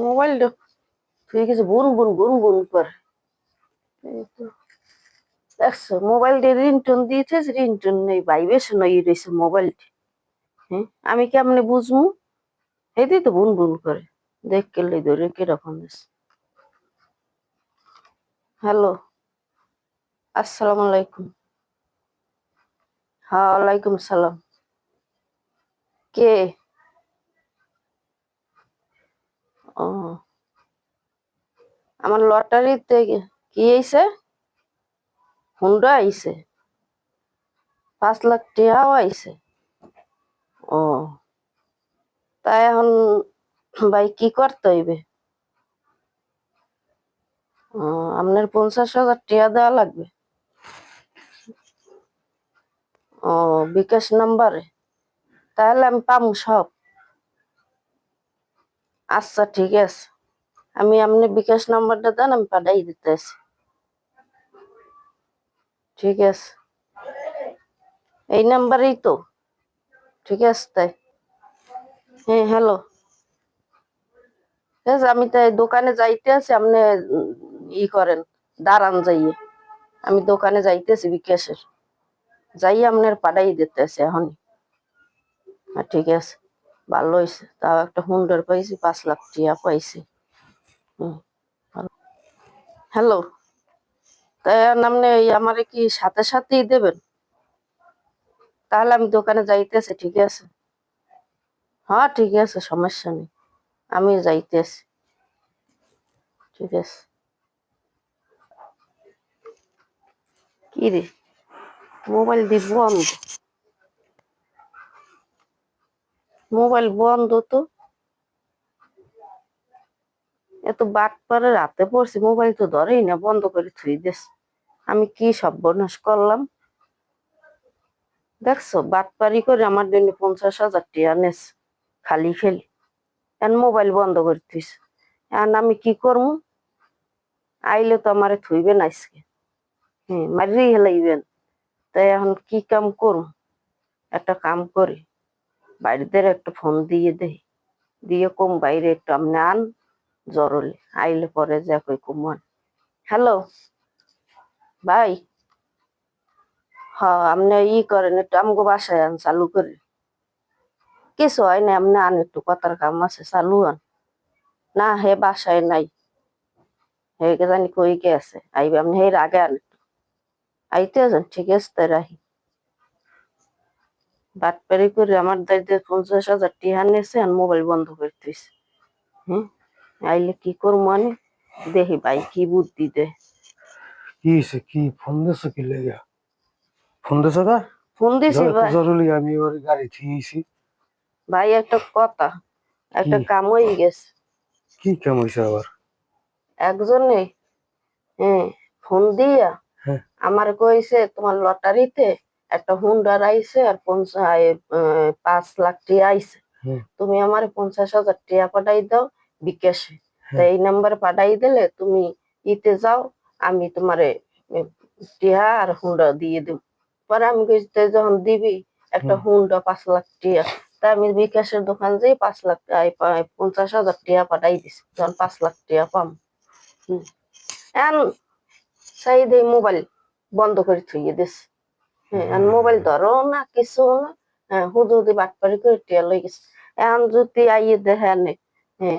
মোবাইলটা তুই কিছু বুন বুন বুন বুন করে দেখছ মোবাইলটি রিংটোন দিয়েছিস রিংটোন নেই ভাইবেশন নই রয়েছে মোবাইলটি হ্যাঁ আমি কেমনে বুঝব? এটাই তো বুন বুন করে। দেখ কেলে ধরে কীরকম হ্যালো আসসালামু আলাইকুম হ্যাঁ ওয়ালাইকুম সালাম। কে? ও। আমার লটারিতে কি আইছে হুন্ডা আইছে। পাঁচ লাখ টাকাও আইছে। ও। তাই এখন ভাই কি করতে হইবে? আপনার পঞ্চাশ হাজার টাকা দেওয়া লাগবে। ও, বিকাশ নাম্বারে। তাহলে আমি পাবো সব। আচ্ছা ঠিক আছে। আমি আপনি বিকাশ নাম্বারটা দেন, আমি পাঠাই দিতেছি। ঠিক আছে। এই নাম্বারেই তো। ঠিক আছে, তাই। হ্যাঁ হ্যালো। ঠিক আছে, আমি তাই দোকানে যাইতে আছি, আপনি ই করেন, দাঁড়ান যাইয়ে। আমি দোকানে যাইতেছি বিকাশের। যাই আপনার পাঠাই দিতেছি এখন হ্যাঁ ঠিক আছে। ভালো হয়েছে তাও একটা হুন্ডার পাইছি, পাঁচ লাখ টিয়া পাইছি। হ্যালো তাই আপনি আমার কি সাথে সাথেই দেবেন? তাহলে আমি দোকানে যাইতেছি ঠিক আছে? হ্যাঁ ঠিক আছে, সমস্যা নেই। আমি যাইতেছি। ঠিক আছে। কি রে? মোবাইল দিয়ে বন্ধ মোবাইল বন্ধ তো। এত বাট পারে রাতে পড়ছি, মোবাইল তো ধরেই না, বন্ধ করে থুই দিস। আমি কি সব সর্বনাশ করলাম? দেখছ বাটপারি করে আমার জন্য পঞ্চাশ হাজার টাকা নেস, খালি খেলি। এখন মোবাইল বন্ধ করে থুইস। এখন আমি কি করব আইলে তো আমারে থুইবেন আজকে হ্যাঁ মারি হেলাইবেন। তাই এখন কি কাম করুম? একটা কাম করি। বাড়িতে একটা ফোন দিয়ে দেই। দিয়ে কম বাইরে একটু আপনি আন, জরুরি। আইলে পরে যা কই কুমান হ্যালো ভাই? হ্যাঁ আপনি ই করেন, একটু আমগো বাসায় আন, চালু করে। কিছু হয় না, আপনি আন, একটু কথার কাম আছে, চালু আন। না, হে বাসায় নাই। হে জানি কই কে আছে আইবে আপনি হে আগে আন একটু। আইতে আছেন ঠিক আছে, তাই রাহি বাটপারি করে আমার দায়িত্বে পঞ্চাশ হাজার টিহা নিয়েছে আর মোবাইল বন্ধ করে দিয়েছে হ্যাঁ আইলে কি করব আমি? দেখি ভাই কি বুদ্ধি দেয় কি হয়েছে কি? ফোন দিছো কি লেগে? ফোন দিছো গা ফোন দিছি ভাই। জরুরি আমি ওর গাড়ি থিয়েছি ভাই একটা কথা একটা কি? কাম হয়ে গেছে। কি কাম হয়েছে আবার? একজনে হ্যাঁ ফোন দিয়া হ্যাঁ। আমার কইছে তোমার লটারিতে একটা হুন্ডার আইছে আর পাঁচ লাখ টিয়া আইছে। হুম। তুমি আমার পঞ্চাশ হাজার টিয়া পাঠাই দাও বিকাশে। হ্যাঁ। তা এই নাম্বার পাঠাই দিলে তুমি ইতে যাও আমি তোমারে টিয়া আর হুন্ডা দিয়ে দেব। পরে আমি কইছি "তাই যখন দিবি একটা। হুন্ডা পাঁচ লাখ টিয়া। তা আমি বিকাশের দোকান যাই পাঁচ লাখ পঞ্চাশ হাজার টিয়া পাঠাই দিছি। যখন পাঁচ লাখ টিয়া পাম। হম। সেই দিয়ে মোবাইল বন্ধ করে থুইয়ে দিস হ্যাঁ আর মোবাইল ধরো না কিছু না হ্যাঁ হুদু হুদি বাটপারি করে টিয়া লই গেছে। এখন যদি আইয়ে দেখে নে হ্যাঁ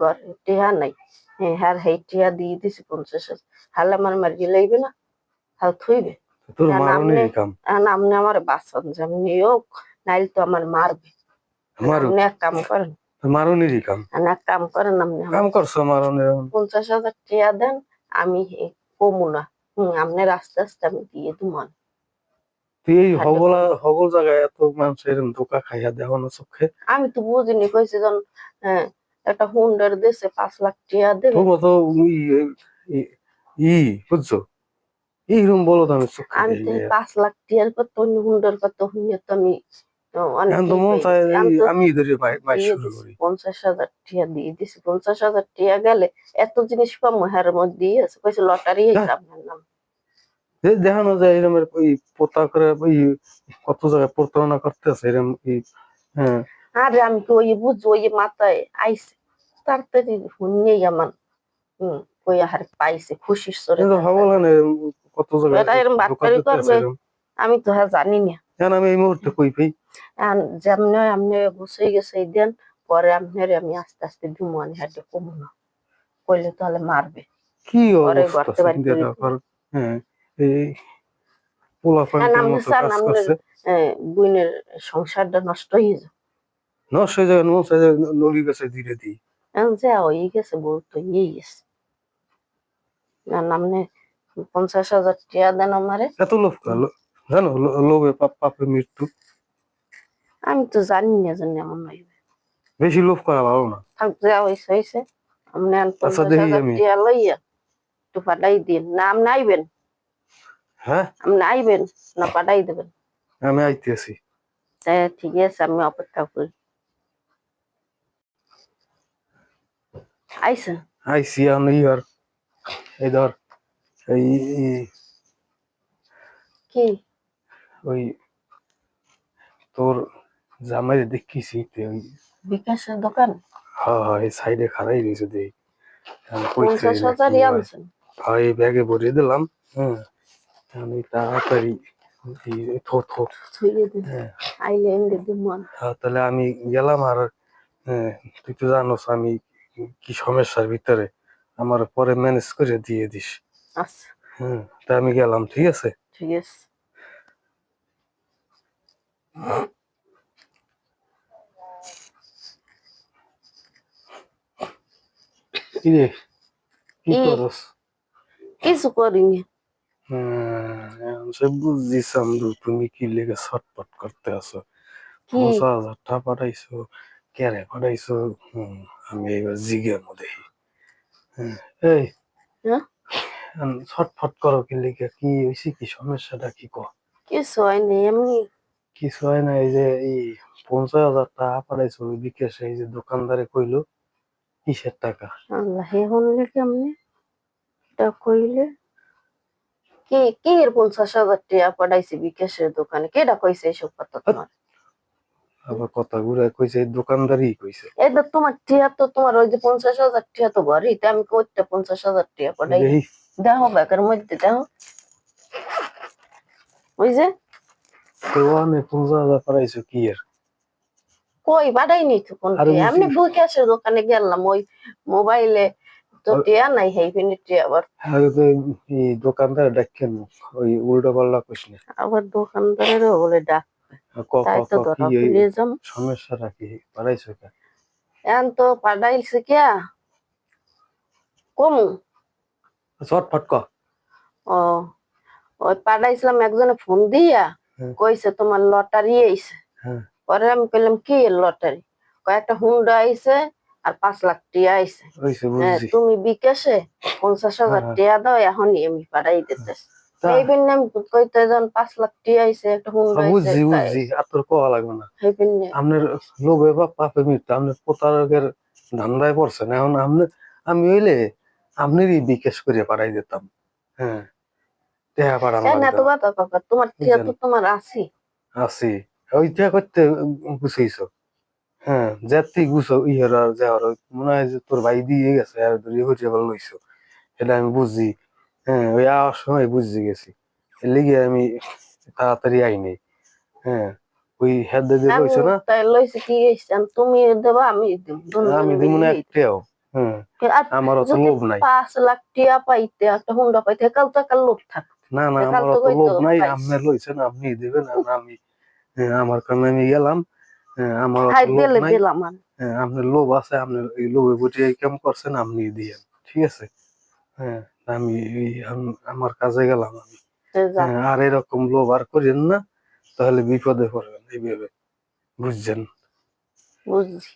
ঘরে টিয়া নাই হ্যাঁ হ্যাঁ হেই টিয়া দিয়ে দিছি পঞ্চাশ হাজার। হালে আমার মারিয়ে লইবে না হাল থুইবে। না, না, আমনে- আপনি আমার বাসন যেমনি হোক নাইলে তো আমার মারবে। মারু আপনি এক কাম করেন। মারণেরই কাম। আপনি এক কাম করেন আপনি কাম করছ পঞ্চাশ হাজার টিয়া দেন আমি কমু না। হম আপনার আস্তে আস্তে আমি দিয়ে দিমান তুই এই হবলা হবল জায়গায় এত মানুষ ধোকা খাইয়া দেওয়া না চোখে? আমি তো বুঝিনি কইছি যখন হ্যাঁ একটা হুন্ডার দেশে পাঁচ লাখ টিয়া দেবে। তোমার তো ই- বুঝছ? এইরকম বলো তো আমি চোখে আমি তো। পাঁচ লাখ টিয়ার হুন্ডার হুইয়ে তো তো অনেক এখন তো চায় গেছি। আমি আমি পঞ্চাশ হাজার টিয়া দিয়ে দিছি। পঞ্চাশ হাজার টিয়া গেলে এত জিনিস পাবো হ্যার মধ্যে আছে। কইছে লটারি। আপনার নাম এই দেখানো যায় এরকম ওই পোতা করে ওই কত জায়গায় প্রতারণা করতেছে এরকম এই হ্যাঁ। আরে আমি তো ওই বুঝ ওই মাথায় আইছে। তাড়াতাড়ি শুনেই আমার। হম ওই আর পাইছে খুশির সরে কিন্তু ভাবো না কত জায়গায় এরম করবে। আমি তো হ্যাঁ জানি না। এখন আমি এই মুহূর্তে কই পাই যেমন আপনি গুছাই গেছে এই দেন পরে আপনার আমি আস্তে আস্তে দিমু আনি হাতে কমু না। কইলে তাহলে মারবে। কি পরে অবস্থা গর্তে বাড়ি কর হ্যাঁ। এই পোলা হ্যাঁ, পানির মতো কাজ করছে। বুইনের সংসারটা নষ্ট হয়ে যায়। নষ্ট হয়ে যাবে নষ্ট হয়ে যাবে নলি গেছে ধীরে ধীরে এখন যা হয়ে গেছে বউ ইয়ে গেছে। না নামনে পঞ্চাশ হাজার টাকা দেন আমারে। এত লোভ জানো লোভে পাপ পাপে মৃত্যু। আমি তো জানি না জানি এমন হইবে বেশি লোভ করা ভালো না। থাক যা পঞ্চাশ আচ্ছা, হাজার আমি। টাকা লইয়া একটু পাঠাই দিন। না আপনি আইবেন হ্যাঁ? আপনি আইবেন না পাঠাই দেবেন। আমি আইতেছি। তা ঠিক আছে আমি অপেক্ষা করি। আইসেন আইসি আমি আর এই ধর এই কি? ওই তোর জামাই দেখিছি তে ওই বিকাশের দোকান? হ্যাঁ হ্যাঁ এই সাইডে খারাই রয়েছে দেই পঞ্চাশ হাজারই হয়। আনছেন? হ্যাঁ এই ব্যাগে ভরিয়ে দিলাম হ্যাঁ। আমি তাড়াতাড়ি হ্যাঁ। হ্যাঁ, তাহলে আমি গেলাম আর তুই তো জানোস আমি কি সমস্যার ভিতরে। আমার পরে ম্যানেজ করে দিয়ে দিস। আচ্ছা। হ্যাঁ তা আমি গেলাম ঠিক আছে? ঠিক আছে। কি? করস? কিছু করিনি। সে বুঝছি সামদু তুমি কি লেগে ছটপট করতে আছো? কি? পঞ্চাশ হাজার টাকা পাঠাইছো কেরে পাঠাইছো? আমি এবার জিগের মধ্যে হ্যাঁ, এই ছটফট করো কি লেগে? কি হয়েছে কি সমস্যাটা কি কর কিছু হয়নি এমনি কিছু হয় না এই যে এই পঞ্চাশ হাজার টাকা পাঠাইছো বিকাশে এই যে দোকানদারে কইলো কিসের টাকা? আল্লাহ হে হনলে কেমনে এটা কইলে কি কি এর পঞ্চাশ হাজার টাকা পাঠাইছে বিকাশের দোকানে? কেডা কইছে এসব কথা তোমার? আবার কথা ঘুরে কইছে দোকানদারই কইছে। এই তো তোমার টিয়া তো তোমার ওই যে পঞ্চাশ হাজার টিয়া তো ঘরেই আমি করতে পঞ্চাশ হাজার টিয়া পাঠাই? এই দেখো ব্যাগের মধ্যে দেখো। ওই যে? তো পঞ্চাশ হাজার পাঠাইছো কি এর? কই পাঠাইনি তো কোন টিয়া। বুঝি- এমনি দোকানে গেলাম ওই মোবাইলে তো টিয়া নাই হেইফিনি টিয়া আবার। আগে তো এই দোকানদার ডাকেন ওই উল্টো পাল্লা কইস না আবার দোকানদারেরও বলে ডাক ক ক তাই তো ধরা এই যাম সমস্যাটা কি? পাঠাইছো কে? এখন তো পাঠাইছে কিয়া কমু? ও ওই পাঠাইছিলাম একজনে ফোন দিয়া হ্যাঁ। কইছে তোমার লটারি আইছে হ্যাঁ। পরে আমি কইলাম কি লটারি? কয়েকটা হুন্ডা আইছে আর পাঁচ লাখ টিয়া আইছে। হ্যাঁ, বুঝছি। তুমি বিকাশে পঞ্চাশ হাজার হ্যাঁ। টিয়া দাও এখনই আমি পাঠাই দিতে তা এই পিনে আমি কইতে যখন পাঁচ লাখ টিয়া আইছে একটা হুন্ডা বুঝছি বুঝছি আর তোর কোয়া লাগবে না। এই পিনে আপনার লোভে বা পাপে মৃত্যু আপনার প্রতারকের ধান্দায় পড়ছেন। এখন আপনি আমি হইলে আপনারই বিকাশ করে পাঠাই দিতাম। হ্যাঁ টেহা তোমার টিয়া তো তোমার আছি। আছি। ওইটা করতে গুছাইছো হ্যাঁ যেতে গুছো ইহার যাওয়ার মনে হয় যে তোর ভাই দিয়ে গেছে আর ধরে হইতে লইছো। এটা আমি বুঝছি। হ্যাঁ ওই আওয়ার সময় বুঝতে গেছি। এর লিগে আমি তাড়াতাড়ি আইনি হ্যাঁ ওই হেড দিয়ে লইছো না? তাই লইছে কি আমি তুমি দেবা আমি দিব। আমি দিব না একটাও। হ্যাঁ আমার অত লোভ নাই। পাঁচ লাখ টিয়া পাইতে একটা হুন্ডা পাইতে কাল তো কাল লোভ থাক। না না আমার তো অত লোভ নাই। আপনি লইছেন আপনি দিবেন আমি হ্যাঁ, আমার কারণে আমি গেলাম। আমার অত লোভ দিলে নাই। দিলাম আমি। হ্যাঁ, আপনার লোভ আছে আপনার এই লোভে বুঝে কাম করছেন আপনি দিয়ে ঠিক আছে? হ্যাঁ আমি এই আমার কাজে গেলাম আমি। হ্যাঁ, আর এরকম লোভ আর করেন না তাহলে বিপদে পড়বেন এইভাবে বুঝছেন? বুঝছি।